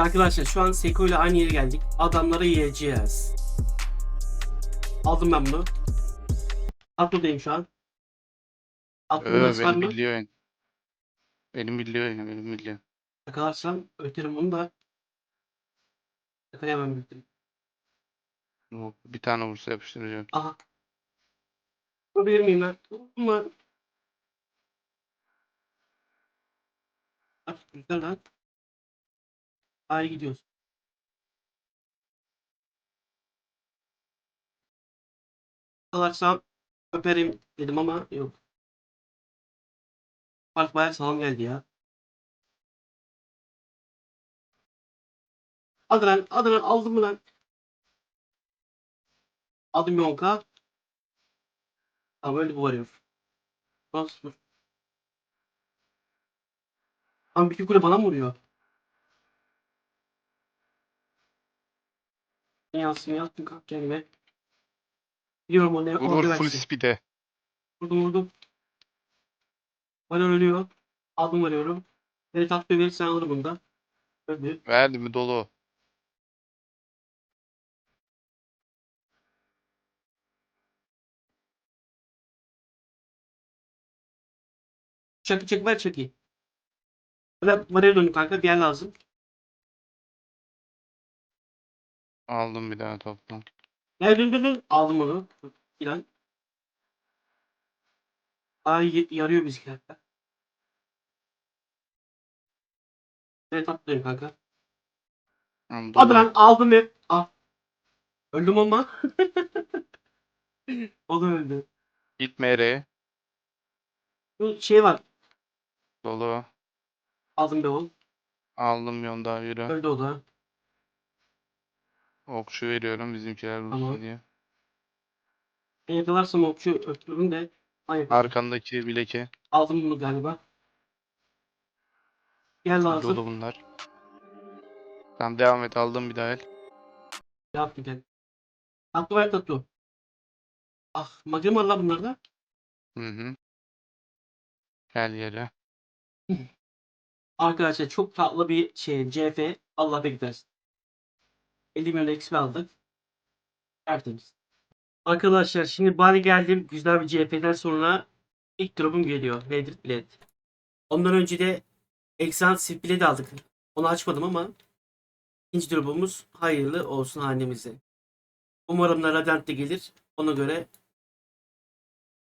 arkadaşlar şu an Seko ile aynı yere geldik. Adamları yiyeceğiz. Aldım ben bunu. Atlıdayım şu an. Aklımda Öö, var benim mı? Benim biliyor ya, benim biliyor. Yakalarsam öterim onu da. Yakalayamam büyük Yok, Bir tane vursa yapıştıracağım. Aha. Vurabilir miyim ben? Ama... Bak güzel lan. Hayır gidiyoruz. Yakalarsam öperim dedim ama yok. Fark bayağı sağlam geldi ya. Hadi lan, hadi lan aldım mı lan? Aldım 10k. Tamam öyle bu varıyor. Nasıl? Tam bir kule bana mı vuruyor? Ne yazsın yazsın kalk kendime. Biliyorum o ne Vur o vur ne full versin. speed'e. Vurdum vurdum. Bana ölüyor. Aldım varıyorum. Beni tatlı verirsen alırım bunu da. Öldü. Verdi mi dolu. Çakı çek ver çakı. Böyle varıyor dönüyor kanka bir yer lazım. Aldım bir tane toplam. Gel dön dön dön. Aldım onu. İlan. Ay yarıyor bizi kanka. Evet atlıyorum kanka. Hadi dolu. lan aldım hep. Al. Öldüm ama. o da öldü. Gitme Ereğe. Bu şey var. Dolu. Aldım be oğlum. Aldım yon daha yürü. Öldü o da. Okçu veriyorum bizimkiler vursun Tamam. diye. Ben yakalarsam okçu öptürürüm de. Hayır. Arkandaki bileki. Aldım bunu galiba. Gel lazım. Dolu bunlar. Tamam devam et aldım bir daha el. Yaptım gel. Tatlı var tatlı. Ah magrim var lan bunlarda. Hı hı. Gel yere. Arkadaşlar çok tatlı bir şey CF Allah beklersin. 50 milyon XP aldık. Tertemiz. Arkadaşlar şimdi bari geldim güzel bir CF'den sonra ilk drop'um geliyor. Reddit Blade. Ondan önce de Exant Sif Blade aldık. Onu açmadım ama ikinci drop'umuz hayırlı olsun hanemize. Umarım da Radiant de gelir. Ona göre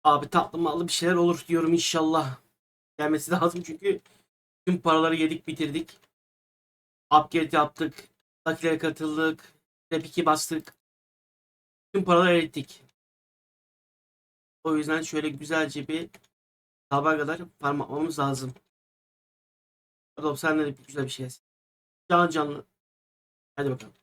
abi tatlı mallı bir şeyler olur diyorum inşallah. Gelmesi lazım çünkü Tüm paraları yedik bitirdik. Upgrade yaptık. Takilere katıldık. Rap 2 bastık. Tüm paraları erittik. O yüzden şöyle güzelce bir sabaha kadar farm atmamız lazım. Adam sen de güzel bir şey yaz. Can canlı. Hadi bakalım.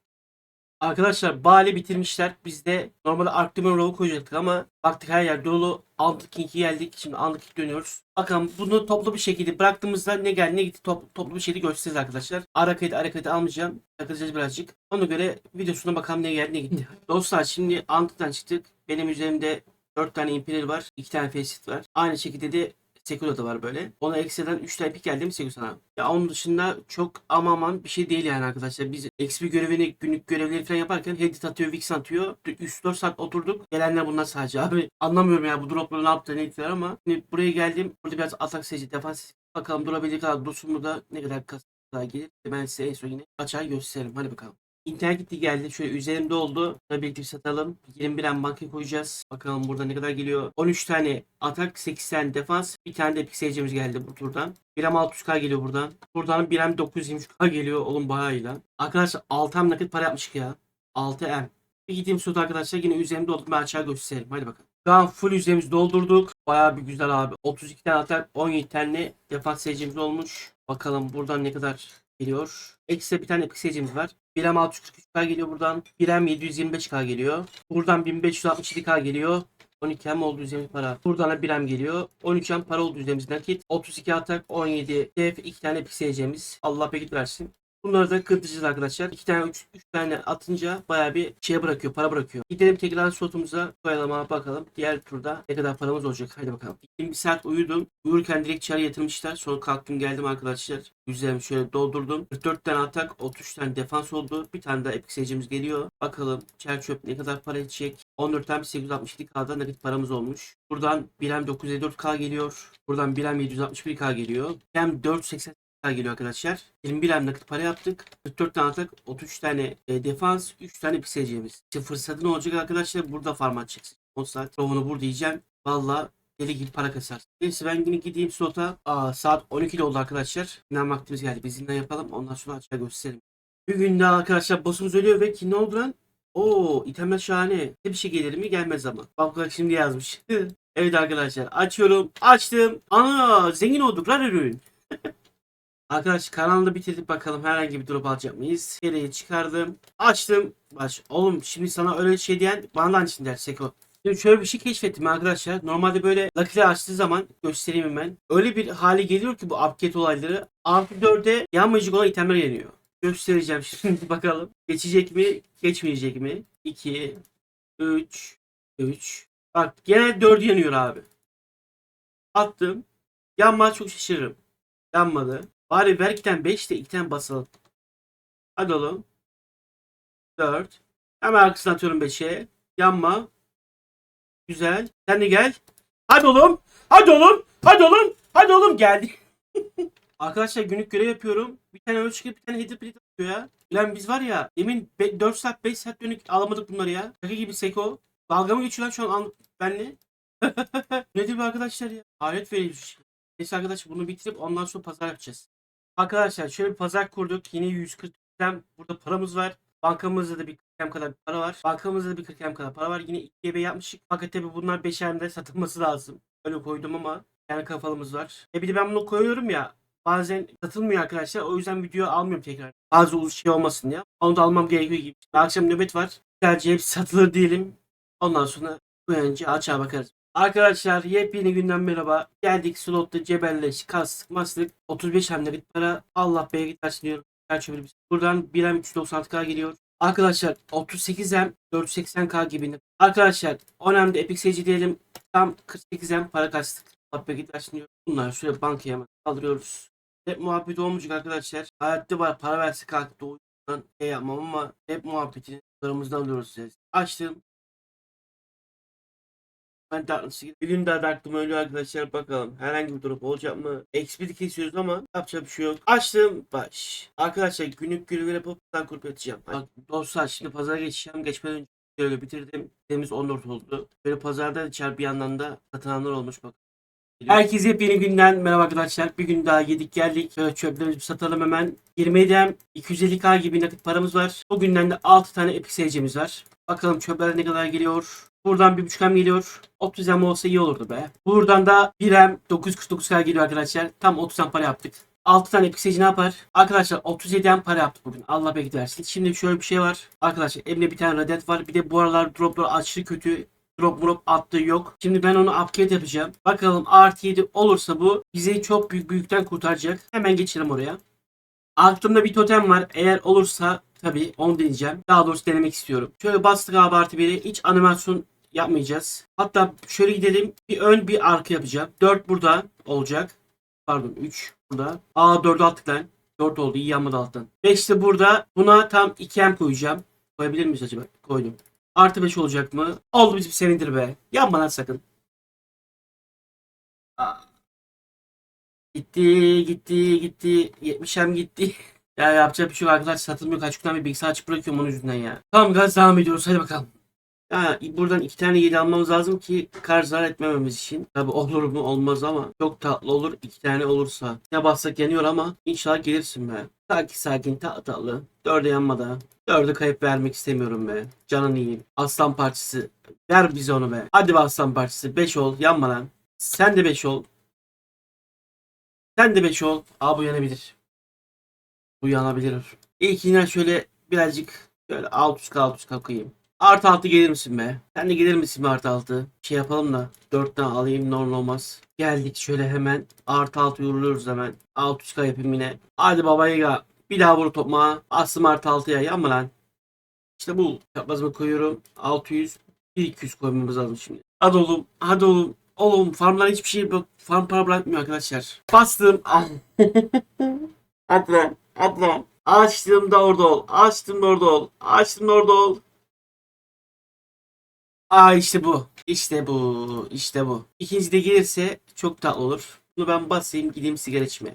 Arkadaşlar Bali bitirmişler. Biz de normalde Arctimon Roll'u koyacaktık ama baktık her yer dolu. Aldık King'i geldik. Şimdi aldık King dönüyoruz. Bakalım bunu toplu bir şekilde bıraktığımızda ne geldi ne gitti top, toplu bir şekilde göstereceğiz arkadaşlar. Ara kayıt ara kayıt almayacağım. Takılacağız birazcık. Ona göre videosuna bakalım ne geldi ne gitti. Dostlar şimdi Antık'tan çıktık. Benim üzerimde 4 tane Imperial var. 2 tane Faceit var. Aynı şekilde de Sekula da var böyle. Ona ekstradan 3 tane pik geldi mi Sekula sana? Ya onun dışında çok aman aman bir şey değil yani arkadaşlar. Biz XP görevini, günlük görevleri falan yaparken Headit atıyor, Vix atıyor. 3-4 saat oturduk. Gelenler bunlar sadece abi. Anlamıyorum ya bu dropları ne yaptı ne ettiler ama. Şimdi buraya geldim. Burada biraz atak seyirci, defans Bakalım durabildiği kadar dursun mu da ne kadar kas gelir. Ben size en son yine açar gösteririm. Hadi bakalım. İnternet gitti geldi. Şöyle üzerimde oldu. Bunları birlikte bir satalım. 21 en banka koyacağız. Bakalım burada ne kadar geliyor. 13 tane atak, 8 tane defans. Bir tane de pikseyicimiz geldi bu turdan. 1 m 600k geliyor buradan. Buradan 1 m 923k geliyor. Oğlum bayağı iyi lan. Arkadaşlar 6 m nakit para yapmışık ya. 6 m. Bir gideyim süt arkadaşlar yine üzerimde olduk. Ben aşağı göstereyim. Hadi bakalım. Şu an full üzerimizi doldurduk. Bayağı bir güzel abi. 32 tane atak, 17 tane defans seyircimiz olmuş. Bakalım buradan ne kadar geliyor. Ekstra bir tane epic seyircimiz var. 1 m 643k geliyor buradan. 1 m 725k geliyor. Buradan 1567k geliyor. 12 m oldu üzerimiz para. Buradan da 1 m geliyor. 13 m para oldu üzerimiz nakit. 32 atak, 17 def, 2 tane epic. Allah peki versin. Bunları da kırpacağız arkadaşlar. 2 tane 3 tane atınca bayağı bir şey bırakıyor. Para bırakıyor. Gidelim tekrar slotumuza koyalım abi bakalım. Diğer turda ne kadar paramız olacak. Hadi bakalım. Gittim bir saat uyudum. Uyurken direkt çarı yatırmışlar. Sonra kalktım geldim arkadaşlar. Üzerimi şöyle doldurdum. 44 tane atak, 33 tane defans oldu. Bir tane daha epic seyircimiz geliyor. Bakalım çer çöp ne kadar para edecek. 14 tane 867k'da nakit paramız olmuş. Buradan 1M 954k geliyor. Buradan 1M 761k geliyor. 480 K geliyor arkadaşlar. 21 em nakit para yaptık. 44 tane atak, 33 tane e, defans, 3 tane piseceğimiz. İşte fırsatı ne olacak arkadaşlar? Burada farm atacaksın. 10 saat. Rovunu burada yiyeceğim. Valla deli gibi para kasar. Neyse ben yine gideyim slota. Aa, saat 12 oldu arkadaşlar. Dinlen vaktimiz geldi. Biz dinlen yapalım. Ondan sonra açığa gösterelim. Bir gün daha arkadaşlar boss'umuz ölüyor ve ki ne oldu lan? Oo itemler şahane. Bir şey gelir mi? Gelmez ama. Bak şimdi yazmış. evet arkadaşlar açıyorum. Açtım. Ana zengin olduk lan ürün. Arkadaşlar kanalı bitirdik bakalım herhangi bir drop alacak mıyız? Geriye çıkardım. Açtım. Baş. Oğlum şimdi sana öyle şey diyen bana da aynısını der Seko. Şimdi şöyle bir şey keşfettim arkadaşlar. Normalde böyle Lucky'leri açtığı zaman göstereyim hemen. Öyle bir hale geliyor ki bu update olayları. Artı 4'e yanmayacak olan itemler geliyor. Göstereceğim şimdi bakalım. Geçecek mi? Geçmeyecek mi? 2 3 3 Bak gene 4 yanıyor abi. Attım. Yanmaz çok şaşırırım. Yanmadı. Bari Berk'ten 5 de 2 tane basalım. Hadi oğlum. 4. Hemen arkasına atıyorum 5'e. Yanma. Güzel. Sen de gel. Hadi oğlum. Hadi oğlum. Hadi oğlum. Hadi oğlum geldi. Arkadaşlar günlük görev yapıyorum. Bir tane ölçü bir tane header plate atıyor ya. Lan biz var ya demin 4 saat 5 saat dönük alamadık bunları ya. Şaka gibi Seko. Dalga mı geçiyor lan şu an benle? Nedir bu arkadaşlar ya? Hayret verici. Neyse arkadaşlar bunu bitirip ondan sonra pazar yapacağız. Arkadaşlar şöyle bir pazar kurduk. Yine 140 hem burada paramız var. Bankamızda da bir 40 hem kadar para var. Bankamızda da bir 40 hem kadar para var. Yine 2 ebe yapmıştık. Fakat tabi bunlar 5 hemde satılması lazım. Öyle koydum ama yani kafalımız var. E bir de ben bunu koyuyorum ya. Bazen satılmıyor arkadaşlar. O yüzden video almıyorum tekrar. Bazı uzun şey olmasın ya. Onu da almam gerekiyor gibi. Akşam nöbet var. Güzelce hepsi satılır diyelim. Ondan sonra uyanınca açığa bakarız. Arkadaşlar yepyeni günden merhaba. Geldik slotta cebelleş, kastık, mastık. 35 hamlelik para. Allah bereket versin diyorum. Gerçi biz. Buradan 1M 396k geliyor. Arkadaşlar 38M 480k gibi. Arkadaşlar 10M'de Epic Sage diyelim. Tam 48M para kastık. Allah bereket versin diyorum. Bunlar şöyle bankaya hemen kaldırıyoruz. Hep muhabbet olmayacak arkadaşlar. Hayatta var para verse kalktı. O yüzden şey yapmam ama hep muhabbetini aramızdan alıyoruz size. Açtım. Ben Darkness'ı Bir gün daha Dark'tım ölüyor arkadaşlar bakalım. Herhangi bir drop olacak mı? XP'de kesiyoruz ama yapacak bir şey yok. Açtım baş. Arkadaşlar günlük görevi yapıp ben grup atacağım. Bak dostlar şimdi pazara geçeceğim. Geçmeden önce böyle bitirdim. Temiz 14 oldu. Böyle pazarda içer bir yandan da satılanlar olmuş bak. Herkese yepyeni günden merhaba arkadaşlar. Bir gün daha yedik geldik. Şöyle çöplerimizi satalım hemen. 27'm 250k gibi nakit paramız var. Bugünden de 6 tane epic seyircimiz var. Bakalım çöpler ne kadar geliyor. Buradan bir buçuk M geliyor. 30 M olsa iyi olurdu be. Buradan da 1 M 949k geliyor arkadaşlar. Tam 30 M para yaptık. 6 tane epic ne yapar? Arkadaşlar 37 M para yaptık bugün. Allah bereket versin. Şimdi şöyle bir şey var. Arkadaşlar elimde bir tane radet var. Bir de bu aralar droplar aşırı kötü. Drop drop attığı yok. Şimdi ben onu upgrade yapacağım. Bakalım artı 7 olursa bu bizi çok büyük büyükten kurtaracak. Hemen geçelim oraya. Aklımda bir totem var. Eğer olursa tabii onu deneyeceğim. Daha doğrusu denemek istiyorum. Şöyle bastık abi artı 1'i. Hiç animasyon yapmayacağız. Hatta şöyle gidelim. Bir ön bir arka yapacağım. 4 burada olacak. Pardon 3 burada. Aa 4'ü attık lan. 4 oldu. iyi yanmadı alttan. 5 de burada. Buna tam 2M koyacağım. Koyabilir miyiz acaba? Koydum. Artı 5 olacak mı? Oldu bizim sevindir be. Yanma lan sakın. Aa. Gitti gitti gitti. 70'em gitti. Ya yapacak bir şey yok arkadaşlar satılmıyor. Kaç bir bilgisayar açıp bırakıyorum onun yüzünden ya. Tamam gaz devam ediyoruz hadi bakalım. Ya buradan iki tane yedi almamız lazım ki kar zarar etmememiz için. Tabi olur mu olmaz ama çok tatlı olur iki tane olursa. Ne bassak yanıyor ama inşallah gelirsin be. Sakin sakin tatlı tatlı. Dörde yanmadı. Dörde kayıp vermek istemiyorum be. Canın iyi. Aslan parçası. Ver bize onu be. Hadi be aslan parçası. Beş ol. Yanma lan. Sen de beş ol. Sen de beş ol. Aa bu yanabilir. Bu yanabilir. İlkinden şöyle birazcık şöyle alt üst alt üst kalkayım. Artı altı gelir misin be? Sen de gelir misin be artı altı? Şey yapalım da. Dört tane alayım normal olmaz. Geldik şöyle hemen. Artı altı yoruluyoruz hemen. Alt üst yapayım yine. Hadi baba yaga. Bir daha vur topma. Bastım artı 6'ya. Yanma lan. İşte bu. Çaprazımı koyuyorum. 600. 1200 koymamız lazım şimdi. Hadi oğlum. Hadi oğlum. Oğlum farmlar hiçbir şey bak. Farm para bırakmıyor arkadaşlar. Bastım. Ah. hadi lan. Hadi lan. Açtığımda orada ol. Açtığımda orada ol. Açtığımda orada ol. Aa işte bu. İşte bu. İşte bu. İkinci de gelirse çok tatlı olur. Bunu ben basayım gideyim sigara içmeye.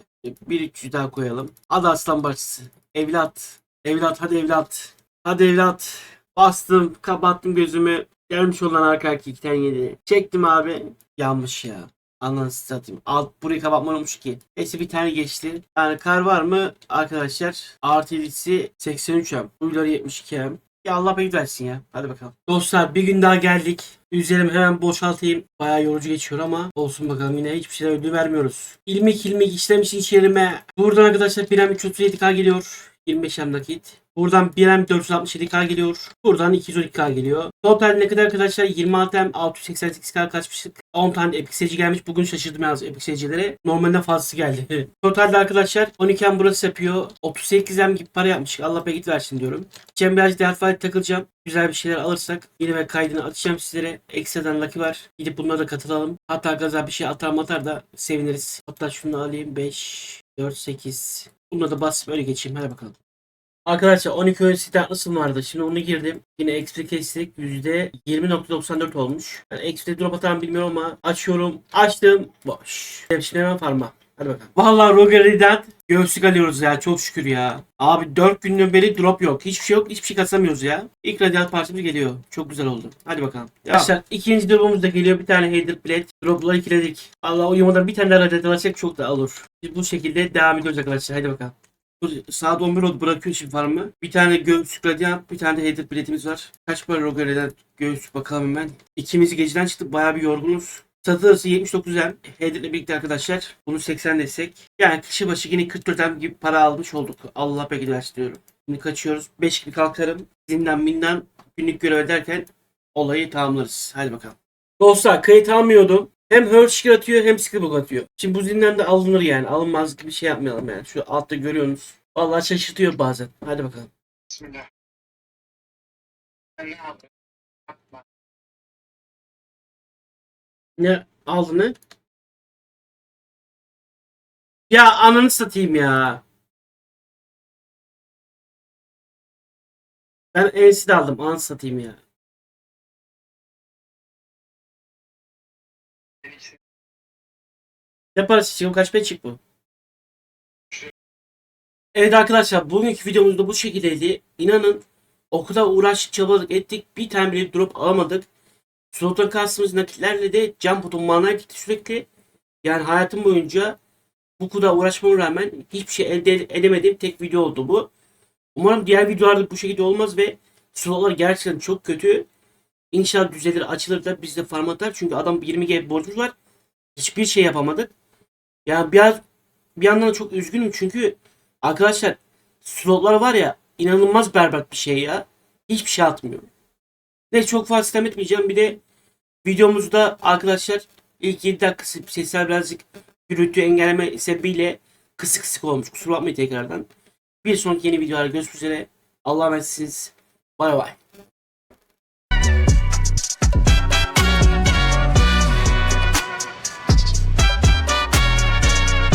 Bir 300 daha koyalım. Hadi aslan başçısı. Evlat. Evlat hadi evlat. Hadi evlat. Bastım. Kapattım gözümü. Gelmiş olan arka arka iki yedi. Çektim abi. Yanmış ya. Ananı satayım. Alt burayı kapatmamış ki. Neyse bir tane geçti. Yani kar var mı arkadaşlar? Artı 7'si 83 am. Uyları 72 am. Ya Allah beklet versin ya. Hadi bakalım. Dostlar bir gün daha geldik. Üzerimi hemen boşaltayım. Bayağı yorucu geçiyor ama olsun bakalım yine hiçbir şeyden ödül vermiyoruz. İlmik ilmik işlemiş içerime. Buradan arkadaşlar bir 337k geliyor. 25 hem nakit. Buradan 1 hem 467k geliyor. Buradan 212k geliyor. Total ne kadar arkadaşlar? 26 hem 688k kaçmıştık. 10 tane epic seyirci gelmiş. Bugün şaşırdım yalnız epic seyircilere. Normalde fazlası geldi. Totalde arkadaşlar 12 hem burası yapıyor. 38 hem gibi para yapmış. Allah beklet versin diyorum. Cem birazcık faaliyet takılacağım. Güzel bir şeyler alırsak yine ve kaydını atacağım sizlere. Ekstradan lucky var. Gidip bunlara da katılalım. Hatta gaza bir şey atar matar da seviniriz. Hatta şunu alayım. 5, 4, 8. Bununla da basıp öyle geçeyim. Hadi bakalım. Arkadaşlar 12 öğün site nasıl vardı? Şimdi onu girdim. Yine XP kestik. %20.94 olmuş. Yani XP drop atar bilmiyorum ama açıyorum. Açtım. Boş. Şimdi hemen farma. Hadi bakalım. Vallahi Roger Ridat göğüslük alıyoruz ya. Çok şükür ya. Abi 4 günden beri drop yok. Hiçbir şey yok. Hiçbir şey kasamıyoruz ya. İlk radyant parçamız geliyor. Çok güzel oldu. Hadi bakalım. Arkadaşlar ikinci drop'umuz da geliyor. Bir tane Header Blade. Drop'ları ikiledik. Allah uyumadan bir tane daha radyant alacak çok da olur. Biz bu şekilde devam ediyoruz arkadaşlar. Hadi bakalım. Saat 11 oldu bırakıyor şimdi farmı. Bir tane göğüslük radyant, bir tane de header biletimiz var. Kaç para Roger Radyant göğüslük bakalım hemen. İkimiz geceden çıktık bayağı bir yorgunuz. Satı arası 79 M. Birlikte arkadaşlar. Bunu 80 desek. Yani kişi başı yine 44 M gibi para almış olduk. Allah ders diyorum. Şimdi kaçıyoruz. 5 gibi kalkarım. Zindan mindan günlük görev ederken olayı tamamlarız. Hadi bakalım. Dostlar kayıt almıyordum. Hem Hershey atıyor hem Skillbook atıyor. Şimdi bu zinden de alınır yani. Alınmaz gibi şey yapmayalım yani. Şu altta görüyorsunuz. Vallahi şaşırtıyor bazen. Hadi bakalım. Bismillah. Ne? Atma. Ne aldı ne? Ya ananı satayım ya. Ben ensi de aldım. Ananı satayım ya. Ne parası çıkıyor? Kaç çık bu? Evet arkadaşlar bugünkü videomuz da bu şekildeydi. İnanın o kadar uğraştık çabaladık ettik. Bir tane bile drop alamadık. Slot'a kastımız nakitlerle de can potum mana gitti sürekli. Yani hayatım boyunca bu kadar uğraşmama rağmen hiçbir şey elde edemediğim tek video oldu bu. Umarım diğer videolarda bu şekilde olmaz ve slotlar gerçekten çok kötü. İnşallah düzelir açılır da biz de farm atar. Çünkü adam 20G borcumuz var. Hiçbir şey yapamadık. Ya biraz bir yandan da çok üzgünüm çünkü arkadaşlar slotlar var ya inanılmaz berbat bir şey ya. Hiçbir şey atmıyor. Ne çok fazla sistem etmeyeceğim. Bir de videomuzda arkadaşlar ilk 7 dakika sesler birazcık gürültü engelleme sebebiyle kısık kısık olmuş. Kusura bakmayın tekrardan. Bir sonraki yeni videolarda görüşmek üzere. Allah'a emanetsiniz. Bay bay.